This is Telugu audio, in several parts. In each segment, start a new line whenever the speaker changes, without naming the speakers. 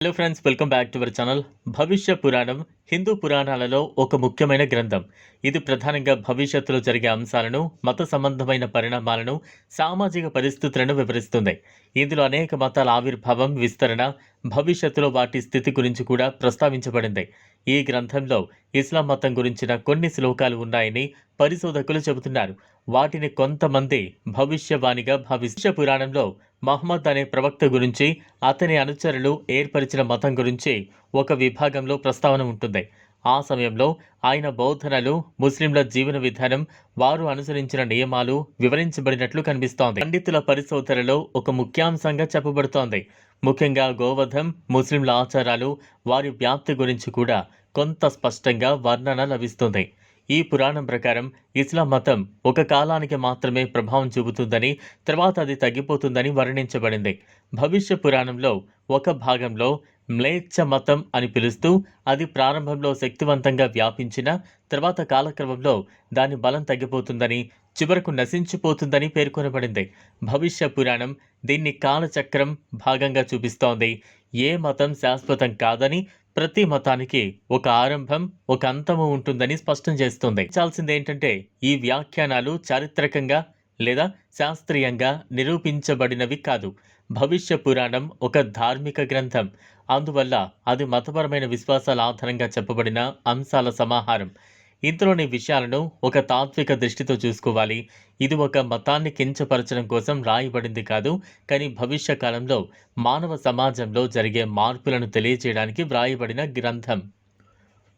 Hello friends welcome back to our channel Bhavishya Puranam Hindu పురాణాలలో ఒక ముఖ్యమైన గ్రంథం ఇది ప్రధానంగా భవిష్యత్తులో జరిగే అంశాలను మత సంబంధమైన పరిణామాలను సామాజిక పరిస్థితులను వివరిస్తుంది ఇందులో అనేక మతాల ఆవిర్భావం విస్తరణ భవిష్యత్తులో వాటి స్థితి గురించి కూడా ప్రస్తావించబడింది. ఈ గ్రంథంలో ఇస్లాం మతం గురించిన కొన్ని శ్లోకాలు ఉన్నాయని పరిశోధకులు చెబుతున్నారు. వాటిని కొంతమంది భవిష్యవాణిగా భవిష్య పురాణంలో మహమ్మద్ అనే ప్రవక్త గురించి అతని అనుచరులు ఏర్పరిచిన మతం గురించి ఒక విభాగంలో ప్రస్తావన ఉంటుంది. ఆ సమయంలో ఆయన బోధనలు ముస్లింల జీవన విధానం వారు అనుసరించిన నియమాలు వివరించబడినట్లు కనిపిస్తోంది. పండితుల పరిశోధనలో ఒక ముఖ్యాంశంగా చెప్పబడుతోంది. ముఖ్యంగా గోవధం ముస్లింల ఆచారాలు వారి వ్యాప్తి గురించి కూడా కొంత స్పష్టంగా వర్ణన లభిస్తుంది. ఈ పురాణం ప్రకారం ఇస్లాం మతం ఒక కాలానికి మాత్రమే ప్రభావం చూపుతుందని తర్వాత అది తగ్గిపోతుందని వర్ణించబడింది. భవిష్య పురాణంలో ఒక భాగంలో మ్లేచ్ఛ మతం అని పిలుస్తూ అది ప్రారంభంలో శక్తివంతంగా వ్యాపించిన తర్వాత కాలక్రమంలో దాని బలం తగ్గిపోతుందని చివరకు నశించిపోతుందని పేర్కొనబడింది. భవిష్య పురాణం దీన్ని కాలచక్రం భాగంగా చూపిస్తోంది. ఏ మతం శాశ్వతం కాదని ప్రతి మతానికి ఒక ఆరంభం ఒక అంతము ఉంటుందని స్పష్టం చేస్తుంది. చాల్సింది ఏంటంటే ఈ వ్యాఖ్యానాలు చారిత్రకంగా లేదా శాస్త్రీయంగా నిరూపించబడినవి కాదు. భవిష్య పురాణం ఒక ధార్మిక గ్రంథం. అందువల్ల అది మతపరమైన విశ్వాసాల ఆధారంగా చెప్పబడిన అంశాల సమాహారం. ఇందులోని విషయాలను ఒక తాత్విక దృష్టితో చూసుకోవాలి. ఇది ఒక మతాన్ని కించపరచడం కోసం రాయబడింది కాదు కానీ భవిష్య కాలంలో మానవ సమాజంలో జరిగే మార్పులను తెలియజేయడానికి వ్రాయబడిన గ్రంథం.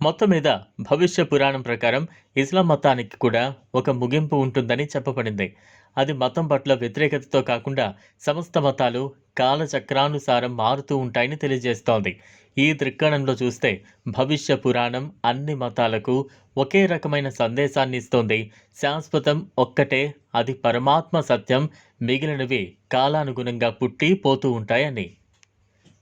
మొత్తం మీద భవిష్య పురాణం ప్రకారం ఇస్లాం మతానికి కూడా ఒక ముగింపు ఉంటుందని చెప్పబడింది. అది మతం పట్ల వ్యతిరేకతతో కాకుండా సమస్త మతాలు కాలచక్రానుసారం మారుతూ ఉంటాయని తెలియజేస్తోంది. ఈ దృక్కోణంలో చూస్తే భవిష్య పురాణం అన్ని మతాలకు ఒకే రకమైన సందేశాన్ని ఇస్తోంది. శాశ్వతం ఒక్కటే అది పరమాత్మ సత్యం మిగిలినవి కాలానుగుణంగా పుట్టి పోతూ ఉంటాయని.